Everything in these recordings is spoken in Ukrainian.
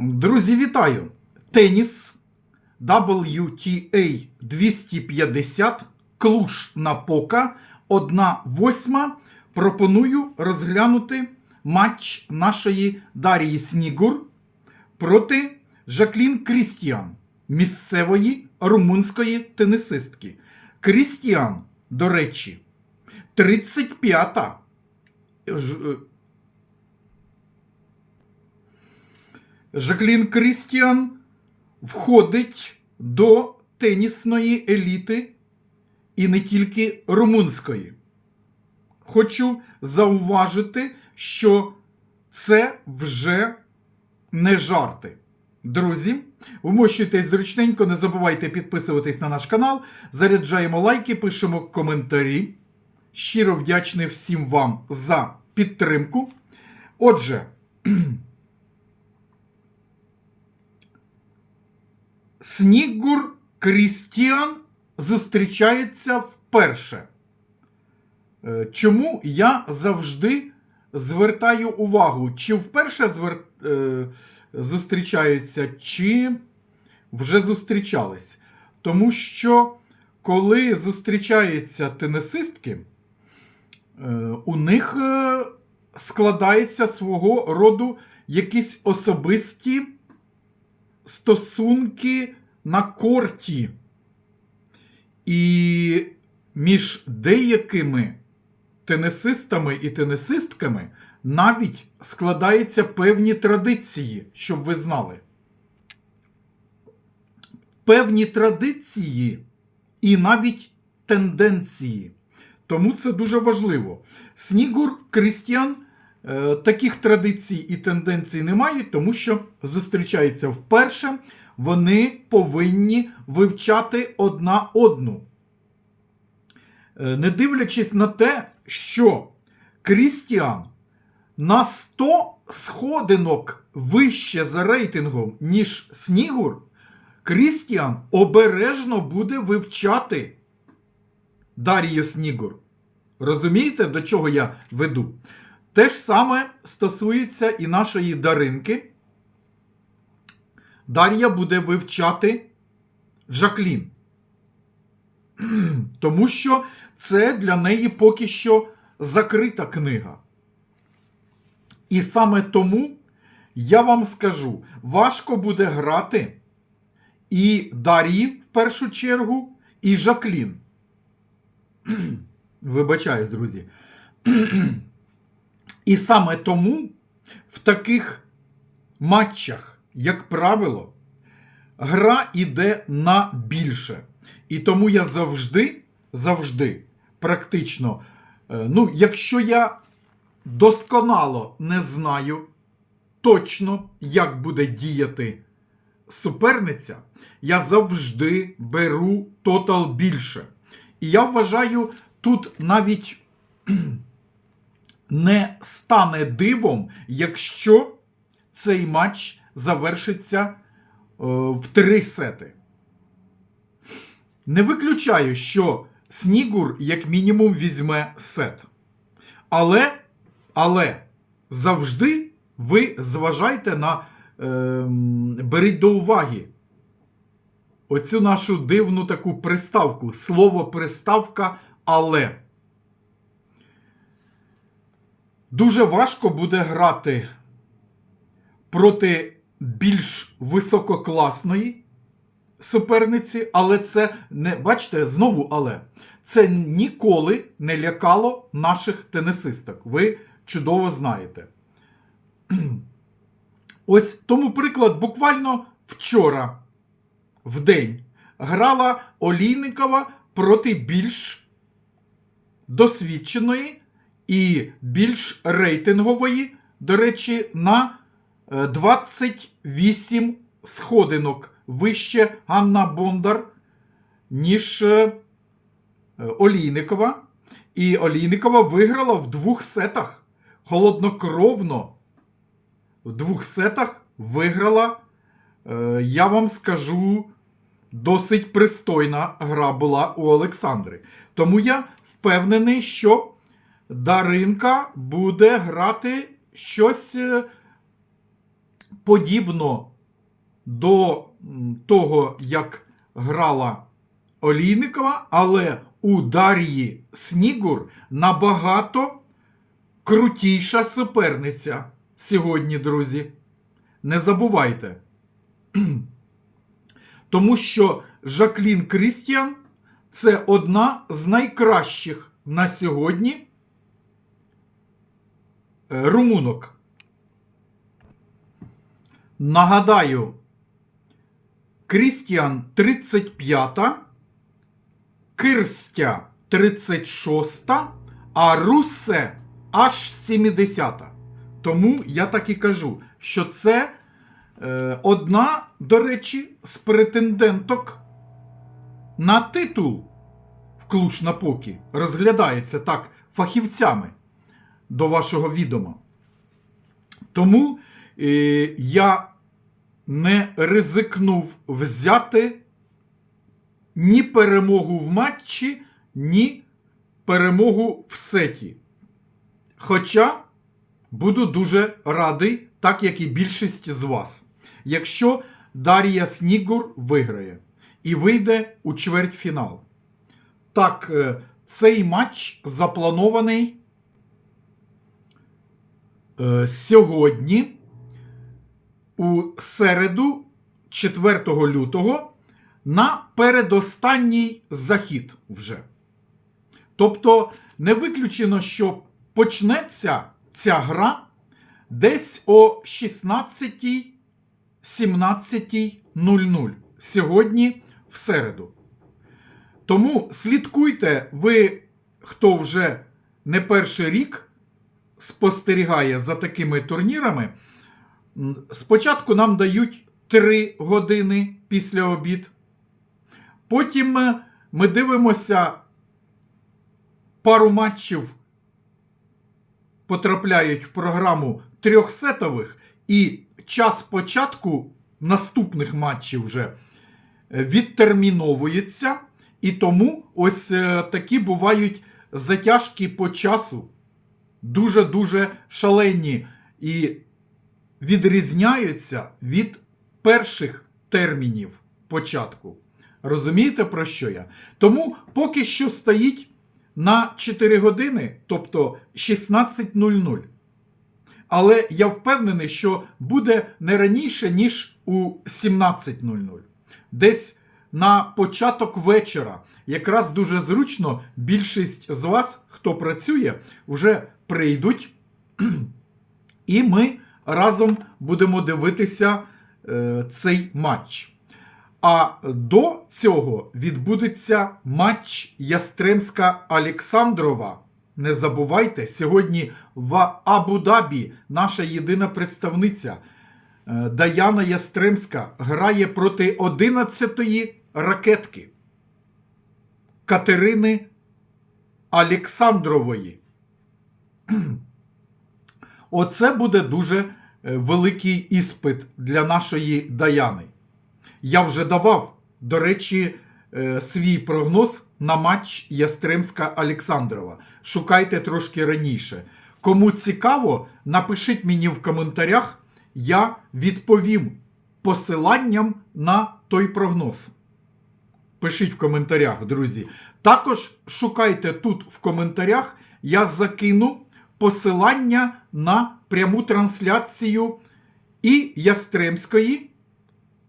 Друзі, вітаю! Теніс WTA 250 Клуш на Пока 1-8. Пропоную розглянути матч нашої Дарії Снігур проти Жаклін Крістіан, місцевої румунської тенісистки. Крістіан, до речі, 35-та. ж- е, Жаклін Крістіан входить до тенісної еліти і не тільки румунської. Хочу зауважити, що це вже не жарти. Друзі, вмощуйтесь зручненько, не забувайте підписуватись на наш канал, заряджаємо лайки, пишемо коментарі. Щиро вдячний всім вам за підтримку. Отже, Снігур Крістіан зустрічається вперше. Е, Чому я завжди звертаю увагу, чи вперше звер... е, зустрічаються, чи вже зустрічались. Тому що коли зустрічаються тенісистки, е, у них складається свого роду якісь особисті стосунки на корті. І між деякими тенісистами і тенісистками навіть складаються певні традиції, щоб ви знали. Певні традиції і навіть тенденції. Тому це дуже важливо. Снігур Крістіан таких традицій і тенденцій не тому що зустрічаються вперше. Вони повинні вивчати одна одну. Е, Не дивлячись на те, що Крістіан на 100 сходинок вище за рейтингом, ніж Снігур, Крістіан обережно буде вивчати Дар'ю Снігур. Розумієте, до чого я веду? Те ж саме стосується і нашої Даринки. Дар'я буде вивчати Жаклін. Тому що це для неї поки що закрита книга. І саме тому я вам скажу: важко буде грати і Дар'ї в першу чергу, і Жаклін. Вибачаюсь, друзі. І саме тому в таких матчах, як правило, гра йде на більше. І тому я завжди, завжди, практично, е, ну, якщо я досконало не знаю точно, як буде діяти суперниця, я завжди беру тотал більше. І я вважаю, тут навіть не стане дивом, якщо цей матч завершиться е, в три сети. Не виключаю, що Снігур як мінімум візьме сет. Але, але завжди ви зважайте на е, беріть до уваги оцю нашу дивну таку приставку. Слово приставка але. Дуже важко буде грати проти більш висококласної суперниці, але це не бачите, знову але це ніколи не лякало наших тенісисток. Ви чудово знаєте. Ось тому приклад буквально вчора в день грала Олійникова проти більш досвідченої і більш рейтингової, до речі, на е, 28 сходинок вище Ганна Бондар, ніж е, е, Олійникова. І Олійникова виграла в двох сетах. Холоднокровно. В двох сетах виграла, е, я вам скажу, досить пристойна гра була у Олександри. Тому я впевнений, що Даринка буде грати щось е, подібно до того, як грала Олійникова, але у Дар'ї Снігур набагато крутіша суперниця сьогодні, друзі. Не забувайте. Тому що Жаклін Крістіан це одна з найкращих на сьогодні румунок. Нагадаю, Крістіан 35, Кирстя 36, а Русе аж 70. Тому я так і кажу, що це е, одна, до речі, з претенденток на титул в Клуш-Напокі розглядається так фахівцями до вашого відома. Тому е, я не ризикнув взяти ні перемогу в матчі, ні перемогу в сеті. Хоча буду дуже радий, так як і більшість з вас, якщо Дар'я Снігур виграє і вийде у чвертьфінал. Так, е, цей матч запланований сьогодні, у середу, 4 лютого, на передостанній захід вже. Тобто, не виключено, що почнеться ця гра десь о 16 17.00 сьогодні в середу. Тому слідкуйте, ви, хто вже не перший рік спостерігає за такими турнірами. Спочатку нам дають 3 години після обід. Потім е, ми дивимося пару матчів потрапляють в програму трьохсетових, і час початку наступних матчів вже е, відтерміновується. І тому ось е, такі бувають затяжки по часу, дуже-дуже шалені і відрізняються від перших термінів початку. Розумієте, про що я? Тому поки що стоїть на 4 години, тобто 16.00. Але я впевнений, що буде не раніше, ніж у 17.00. Десь на початок вечора. Якраз дуже зручно більшість з вас, хто працює, вже прийдуть, і ми разом будемо дивитися е, цей матч. А до цього відбудеться матч Ястремська Олександрова. Не забувайте, сьогодні в Абу-Дабі наша єдина представниця е, Даяна Ястремська грає проти 11-ї ракетки Катерини Олександрової. Оце буде дуже е, великий іспит для нашої Даяни. Я вже давав, до речі, е, свій прогноз на матч Ястремська Олександрова. Шукайте трошки раніше. Кому цікаво, напишіть мені в коментарях, я відповім посиланням на той прогноз. Пишіть в коментарях, друзі. Також шукайте тут в коментарях, я закину посилання на пряму трансляцію і Ястремської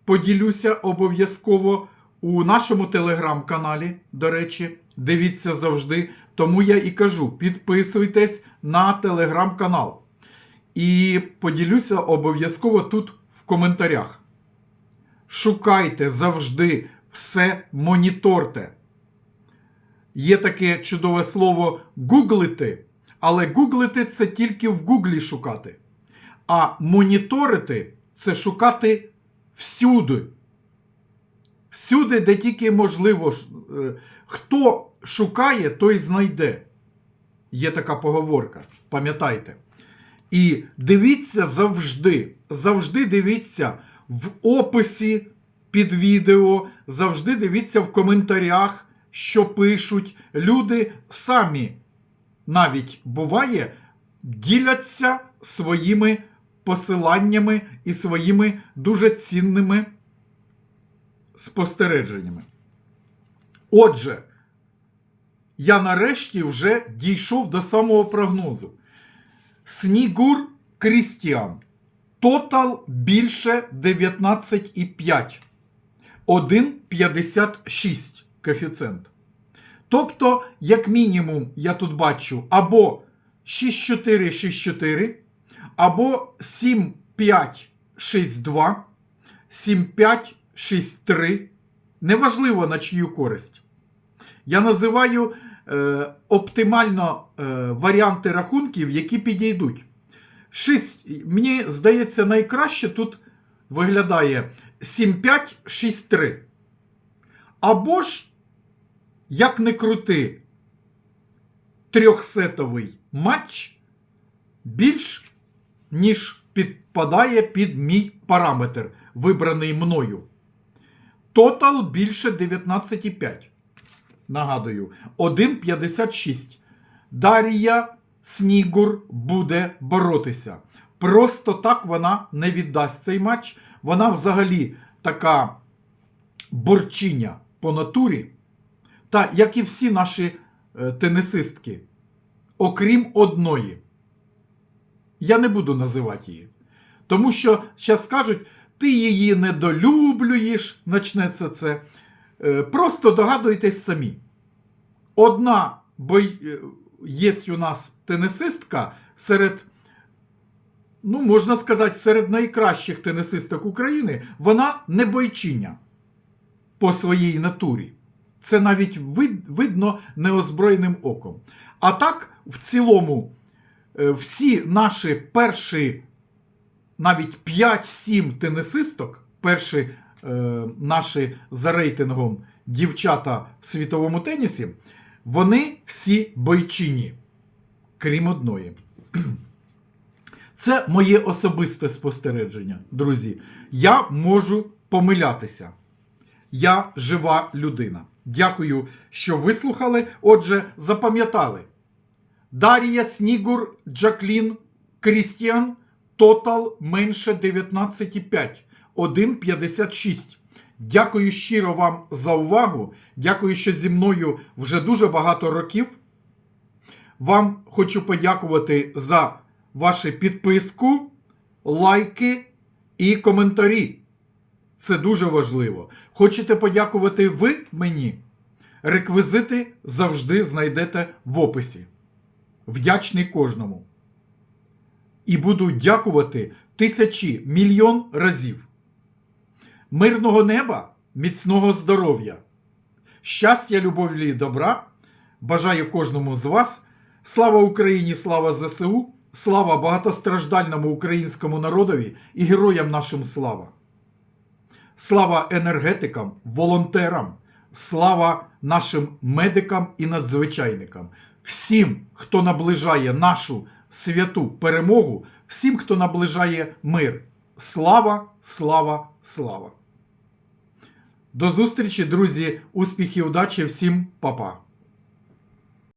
поділюся обов'язково у нашому телеграм-каналі. До речі, дивіться завжди. Тому я і кажу: підписуйтесь на телеграм-канал. І поділюся обов'язково тут в коментарях. Шукайте завжди все моніторте. Є таке чудове слово гуглити, але гуглити це тільки в Гуглі шукати. А моніторити це шукати всюди. Всюди, де тільки можливо, е, хто шукає, той знайде. Є така поговорка, пам'ятайте. І дивіться завжди, завжди дивіться в описі під відео, завжди дивіться в коментарях, що пишуть. Люди самі навіть буває діляться своїми посиланнями і своїми дуже цінними спостереженнями. Отже, я нарешті вже дійшов до самого прогнозу. Снігур Крістіан. Тотал більше 19,5. 1,56 коефіцієнт. Тобто, як мінімум, я тут бачу або 6,464, або 7,562, 7,563. Неважливо на чию користь. Я називаю е, оптимально е, варіанти рахунків, які підійдуть. 6, мені здається, найкраще тут виглядає 7563. Або ж, як не крути, трьохсетовий матч більш ніж підпадає під мій параметр, вибраний мною. Тотал більше 19,5. Нагадую, 1,56. Дарія Снігур буде боротися. Просто так вона не віддасть цей матч. Вона взагалі така борчиня по натурі. Та як і всі наші е, тенісистки, окрім одної. Я не буду називати її. Тому що зараз скажуть, ти її недолюблюєш, почнеться це. Е, Просто догадуйтесь самі. Одна бой... е, є у нас тенісистка серед, ну, можна сказати, серед найкращих тенісисток України, вона не бойчиня по своїй натурі. Це навіть вид- видно неозброєним оком. А так, в цілому, е, всі наші перші навіть 5-7 тенісисток, перші е, наші за рейтингом дівчата в світовому тенісі, вони всі бойчині, крім одної. Це моє особисте спостереження, друзі. Я можу помилятися. Я жива людина. Дякую, що вислухали. Отже, запам'ятали. Дар'я Снігур Джаклін Крістіан Тотал менше 19,5. 1,56. Дякую щиро вам за увагу. Дякую, що зі мною вже дуже багато років. Вам хочу подякувати за вашу підписку, лайки і коментарі. Це дуже важливо. Хочете подякувати ви мені? Реквізити завжди знайдете в описі. Вдячний кожному. І буду дякувати тисячі, мільйон разів. Мирного неба, міцного здоров'я, щастя, любові і добра. Бажаю кожному з вас. Слава Україні, слава ЗСУ, слава багатостраждальному українському народові і героям нашим слава. Слава енергетикам, волонтерам, слава нашим медикам і надзвичайникам, всім, хто наближає нашу святу перемогу, всім, хто наближає мир. Слава, слава, слава! До зустрічі, друзі, успіхів, удачі, всім па-па!